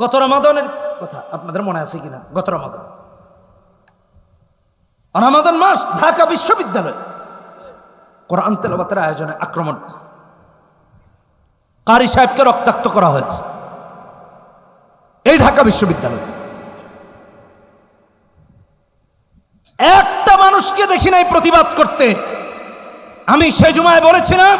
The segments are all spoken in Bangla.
গত রমাদনের কথা আপনাদের মনে আছে কিনা? গত রমাদন। রমাদন মাস ঢাকা বিশ্ববিদ্যালয়। কোরআন তেলাবাতের আয়োজনে আক্রমণ। কারি সাহেবকে রক্তাক্ত করা হয়েছে। এই ঢাকা বিশ্ববিদ্যালয়। একটা মানুষকে দেখি নাই প্রতিবাদ করতে। আমি সে জুমায় বলেছিলাম,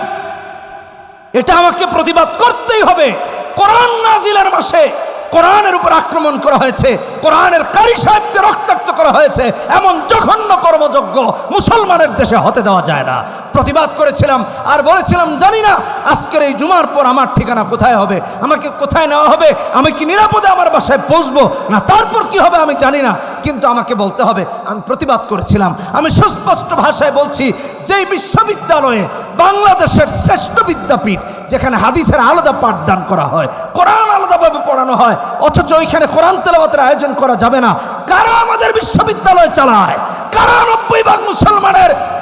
এটা আমাকে প্রতিবাদ করতেই হবে। কোরআন নাজিলের মাসে কোরআনের উপর আক্রমণ করা হয়েছে, কোরআনের কারি সাহেবকে রক্তাক্ত করা হয়েছে, এমন জঘন্য কর্মযজ্ঞ মুসলমানের দেশে হতে দেওয়া যায় না। প্রতিবাদ করেছিলাম আর বলেছিলাম, জানি না আজকের এই জুমার পর আমার ঠিকানা কোথায় হবে? আমাকে কোথায় নেওয়া হবে? আমি কি নিরাপদে আমার বাসায় পৌঁছবো? না, তারপর কি হবে আমি জানি না। কিন্তু আমাকে বলতে হবে, আমি প্রতিবাদ করেছিলাম। আমি সুস্পষ্ট ভাষায় বলছি, যেই বিশ্ববিদ্যালয়ে বাংলাদেশের শ্রেষ্ঠ বিদ্যাপীঠ, যেখানে হাদিসের আলাদা পাঠদান করা হয়, কোরআন আলাদাভাবে পড়ানো হয়, অথচ ওইখানে কোরআন তেলাবাতের আয়োজন করা যাবে না। কারা আমাদের বিশ্ববিদ্যালয় চালায়? কারা নব্বই ভাগ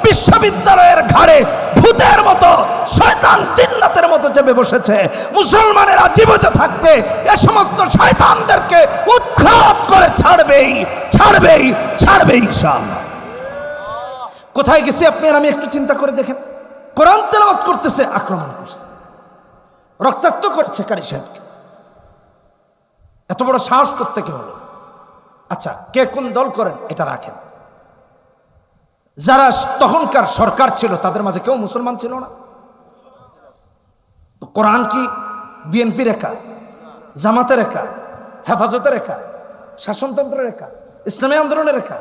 বিশ্ববিদ্যালয়ের ঘাড়ে ভূতের মতো, শয়তান চিন্নাতের মতো চেপে বসেছে। মুসলমানেরা জীবিত থাকতে এ সমস্ত শয়তানদেরকে উৎখাত করে ছাড়বেই ছাড়বেই ছাড়বেই ইনশাআল্লাহ। কোথায় গেছে আপনি? আমি একটু চিন্তা করে দেখেন। কোরআন তেলাওয়াত করতেছে, আক্রমণ করছে। রক্তাক্ত করছে কারি সাহেবকে। এত বড় সাহস করতে কে হলো? আচ্ছা কে কোন দল করেন, এটা রাখেন। যারা তখনকার সরকার ছিল, তাদের মাঝে কেউ মুসলমান ছিল না। কোরআন কি বিএনপি রেখা জামাতে রেখা হেফাজতে রেখা শাসনতন্ত্র রেখা, ইসলামী আন্দোলনের রেখা?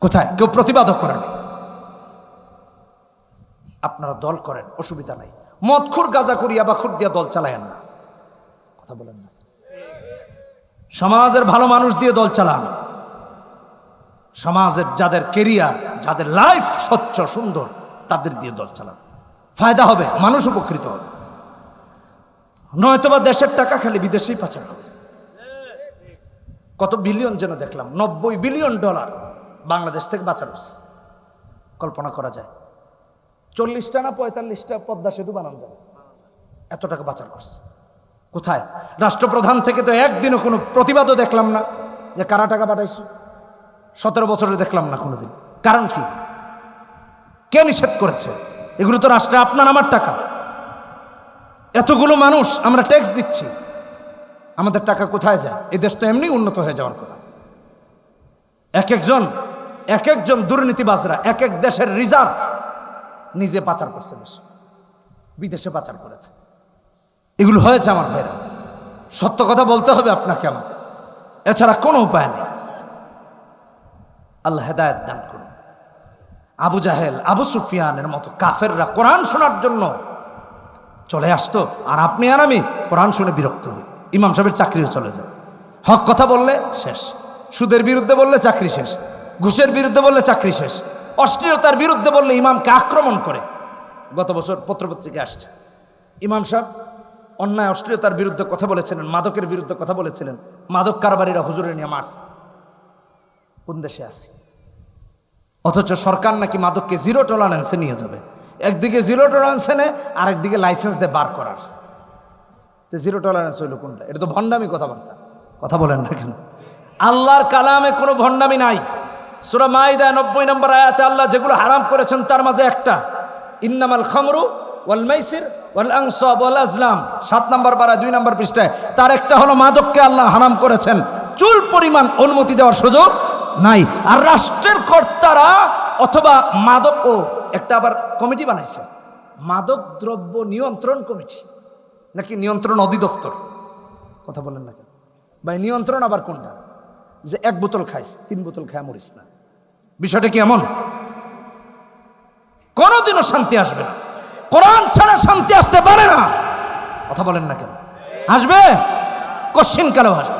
কোথায়? কেউ প্রতিবাদও করে নাই আপনারা দল করেন, অসুবিধা নাই। মদখুর গাজা করিয়া বা খুর দিয়া দল চালায়েন না। কথা বলেন না। সমাজের ভালো মানুষ দিয়ে দল চালান। সমাজের যাদের কেরিয়ার যাদের লাইফ স্বচ্ছ, সুন্দর, তাদের দিয়ে দল চালান। ফায়দা হবে, মানুষ উপকৃত হবে। নয়তোবা দেশের টাকা খালি বিদেশেই পাচার হবে। কত বিলিয়ন যেন দেখলাম, নব্বই বিলিয়ন ডলার বাংলাদেশ থেকে বাঁচানো কল্পনা করা যায়। চল্লিশটা না পঁয়তাল্লিশটা পদ্মা সেতু বানানো যাবে। এত টাকা বাঁচার করছে। কোথায়? রাষ্ট্রপ্রধান থেকে তো একদিনও কোনো প্রতিবাদও দেখলাম না যে কারা টাকা পাঠাইছো। সতেরো বছরে দেখলাম না কোনোদিন। কারণ কি? কে নিষেধ করেছে? এগুলো তো রাষ্ট্রে আপনার, আমার টাকা। এতগুলো মানুষ, আমরা ট্যাক্স দিচ্ছি। আমাদের টাকা কোথায় যায়? এই দেশ তো এমনি উন্নত হয়ে যাওয়ার কথা। এক একজন এক একজন দুর্নীতিবাজরা, এক এক দেশের রিজার্ভ নিজে পাচার করছে দেশে। বিদেশে পাচার করেছে। এগুলো হয়েছে আমার ভাইরা। সত্য কথা বলতে হবে আপনাকে আমাকে। এছাড়া কোনো উপায় নেই। আল্লাহ হেদায়ত দান করুন। আবু জাহেল, আবু সুফিয়ানের মতো কাফেররা কোরআন শোনার জন্য চলে আসতো, আর আপনি আর আমি কোরআন শুনে বিরক্ত হই। ইমাম সাহেবের চাকরিও চলে যায়। হক কথা বললে শেষ। সুদের বিরুদ্ধে বললে চাকরি শেষ। ঘুষের বিরুদ্ধে বললে চাকরি শেষ। অশ্লীলতার বিরুদ্ধে বললে ইমামকে আক্রমণ করে। গত বছর পত্রপত্রিকা আসছে। ইমাম সাহেব অন্যায়, অশ্লীলতার বিরুদ্ধে কথা বলেছিলেন, মাদকের বিরুদ্ধে কথা বলেছিলেন। মাদক কারবারিরা হুজুরে নিয়ে মারছে। কোন দেশে আছি? অথচ সরকার নাকি মাদককে জিরো টলারেন্সে নিয়ে যাবে। একদিকে জিরো টলারেন্সে নেয় আরেকদিকে লাইসেন্স দিয়ে বার করার। তো জিরো টলারেন্স হইল কোনটা? এটা তো ভণ্ডামি কথাবার্তা। কথা বলেন না কেন? আল্লাহর কালামে কোনো ভণ্ডামি নাই। সুরা মাইদা নব্বই নম্বর আয়াতে আল্লাহ যেগুলো হারাম করেছেন, তার মাঝে একটা। ইন্নামাল খামরু ওয়াল মাইসির ওয়াল আংসব ওয়াল আজলাম। সাত নম্বর বারা দুই নম্বর পৃষ্ঠায়, তার একটা হলো মাদককে আল্লাহ হারাম করেছেন। চুল পরিমাণ অনুমতি দেওয়ার সুযোগ নাই। আর রাষ্ট্রের কর্তারা অথবা মাদক, ও একটা আবার কমিটি বানাইছে। মাদক দ্রব্য নিয়ন্ত্রণ কমিটি। নাকি নিয়ন্ত্রণ অধিদপ্তর? কথা বলেন না কেন? ভাই, নিয়ন্ত্রণ আবার কোনটা? যে এক বোতল খাইস, তিন বোতল খায় মরিস না। বিষয়টা কি এমন? কোনোদিনও শান্তি আসবে না। কোরআন ছাড়া শান্তি আসতে পারে না। কথা বলেন না কেন? আসবে? কশ্চিন কালেও আসবে।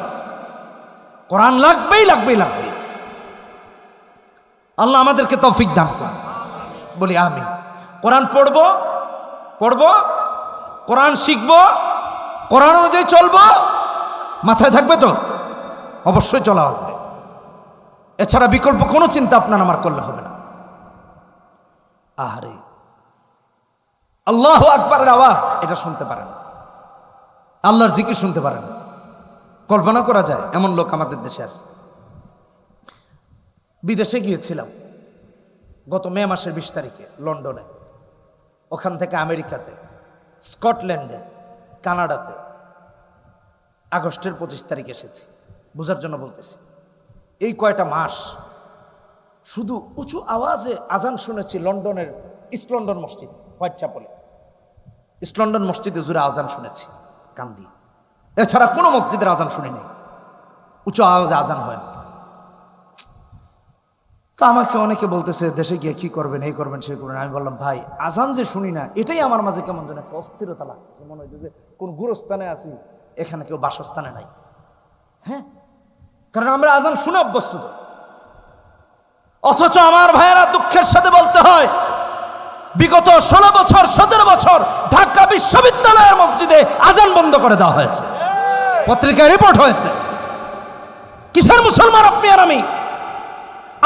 কোরআন লাগবেই লাগবেই লাগবেই। আল্লাহ আমাদেরকে তৌফিক দান করুন। বলি আমি কোরআন পড়ব পড়ব, কোরআন শিখব, কোরআন অনুযায়ী চলবো, মাথায় থাকবে তো? অবশ্যই চলা হবে। এছাড়া বিকল্প কোনো চিন্তা আপনার আমার করলে হবে না। আহারে। আল্লাহ আকবরের আওয়াজ, এটা শুনতে পারে না। আল্লাহর জিকির শুনতে পারে না। কল্পনা করা যায়, এমন লোক আমাদের দেশে আছে। বিদেশে গিয়েছিলাম। গত মে মাসের বিশ তারিখে লন্ডনে। ওখান থেকে আমেরিকাতে, স্কটল্যান্ডে, কানাডাতে। আগস্টের পঁচিশ তারিখ এসেছি। বোঝার জন্য বলতেছি। এই কয়টা মাস শুধু উঁচু আওয়াজে আজান শুনেছি লন্ডনের ইস্ট লন্ডন মসজিদ, হোয়াইট চ্যাপলে। ইস্ট লন্ডন মসজিদে জুড়ে আজান শুনেছি কান্দি এছাড়া কোনো মসজিদের আজান শুনি নেই। উঁচু আওয়াজে আজান হয় না। তো আমাকে অনেকে বলতেছে দেশে গিয়ে কি করবেন এই করবেন সেই করবেন? আমি বললাম ভাই আজান যে শুনি না এটাই আমার মাঝে কেমন যেন একটা অস্থিরতা লাগতেছে। মনে হইতেছে কোন গুরুস্থানে আছি এখানে কেউ বাসস্থানে নাই। হ্যাঁ? কারণ আমরা আজান শুনে অভ্যস্ত। অথচ আমার ভাইয়েরা দুঃখের সাথে বলতে হয় বিগত ষোলো বছর সতেরো বছর ঢাকা বিশ্ববিদ্যালয়ের মসজিদে আজান বন্ধ করে দেওয়া হয়েছে। পত্রিকায় রিপোর্ট হয়েছে। কিসের মুসলমান আপনি আর আমি?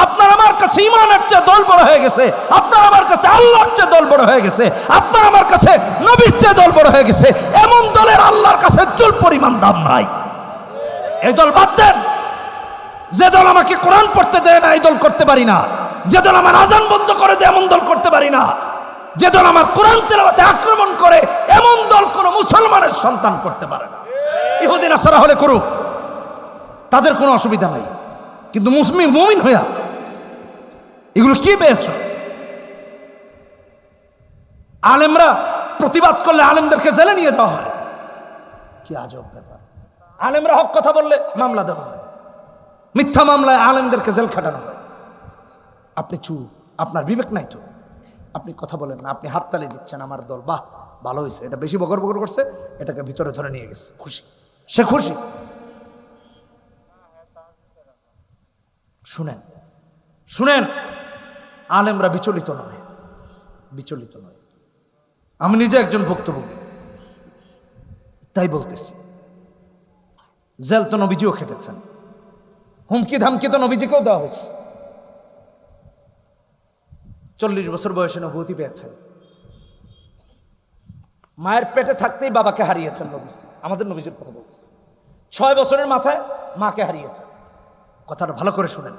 আপনার আমার কাছে ইমানের চেয়ে দল বড় হয়ে গেছে, আপনার আমার কাছে আল্লাহর চেয়ে দল বড় হয়ে গেছে, আপনার আমার কাছে নবীর চেয়ে দল বড় হয়ে গেছে, এমন দলের আল্লাহর কাছে চুল পরিমাণ দাম নাই। এই দল বাদ দেন। যে দল আমাকে কোরআন পড়তে দেয় না, এই দল করতে পারি না। যে দল আমার আজান বন্ধ করে দেয়, এমন দল করতে পারি না। যে দল আমার কোরআন তেলাওয়াতে আক্রমণ করে, এমন দল কোনো মুসলমানের সন্তান করতে পারে না। ইহুদিন আসারা হলে করুক। তাদের কোনো অসুবিধা নাই। কিন্তু মুসলিম, মুমিন হইয়া এগুলো কি পেয়েছ? আলেমরা প্রতিবাদ করলে আলেমদেরকে জেলে নিয়ে যাওয়া হয়। কি আজব ব্যাপার। আলেমরা হক কথা বললে মামলা দেওয়া হয়। মিথ্যা মামলায় আলেমদেরকে জেল খাটানো হয়। আপনি চুপ। আপনার বিবেক নাই তো। আপনি কথা বলেন না। আপনি হাততালি দিচ্ছেন আমার দল। বাহ, ভালো হয়েছে। এটা বেশি বকর বকর করছে, এটাকে ভিতরে ধরে নিয়ে গেছে। খুশি। সে খুশি। শুনেন। শুনেন। আলেমরা বিচলিত নয়। বিচলিত নয়। আমি নিজে একজন ভুক্তভোগী। তাই বলতেছি। জেল তো নবীজিও খেটেছেন। হুমকি ধামকি তো নবীজিকেও দেওয়া হয়েছে। চল্লিশ বছর বয়সে নবতী পেয়েছেন। মায়ের পেটে থাকতেই বাবাকে হারিয়েছেন নবীজি। আমাদের নবীজির কথা বলতেছে। ছয় বছরের মাথায় মাকে হারিয়েছেন। কথাটা ভালো করে শুনেন।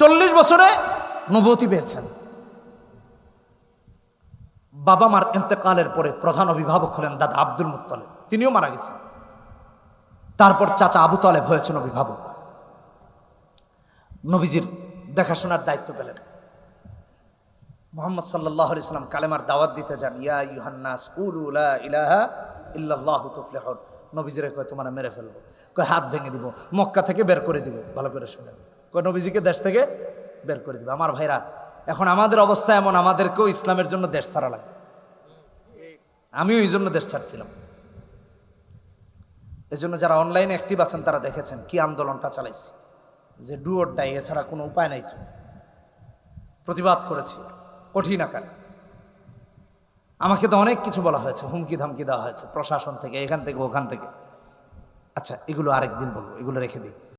চল্লিশ বছরে নবতী পেয়েছেন। বাবা মার এতেকালের পরে প্রধান অভিভাবক হলেন দাদা আব্দুল মুত্তলেব। তিনিও মারা গেছেন। তারপর চাচা আবু তালেব হয়েছেন অভিভাবক। নবীজির দেখাশোনার দায়িত্ব পেলেন। মোহাম্মদ সাল্লাহ ইসলাম কালেমার দাওয়াত দিতে যান, ইয়া ইউহান্না স্কুল ইলাহা ইল্লাল্লাহু তুফলিহুন। নবীজিরে কয়, তোমার মেরে ফেলব। কয়, হাত ভেঙে দিব, মক্কা থেকে বের করে দিব। ভালো করে কয় নবীজিকে দেশ থেকে বের করে দিব। আমার ভাইরা, এখন আমাদের অবস্থা এমন, আমাদেরকেও ইসলামের জন্য দেশ ছাড়া লাগে। আমিও এই জন্য দেশ ছাড়ছিলাম। এজন্য যারা অনলাইনে অ্যাক্টিভ আছেন, তারা দেখেছেন কি আন্দোলনটা চালাইছে। যে ডুয়োর ডাই এছাড়া কোনো উপায় নাই তো। প্রতিবাদ করেছি, কঠিন আকারে। আমাকে তো অনেক কিছু বলা হয়েছে, হুমকি ধামকি দেওয়া হয়েছে, প্রশাসন থেকে, এখান থেকে, ওখান থেকে। আচ্ছা এগুলো আরেকদিন বলব, এগুলো রেখে দিই।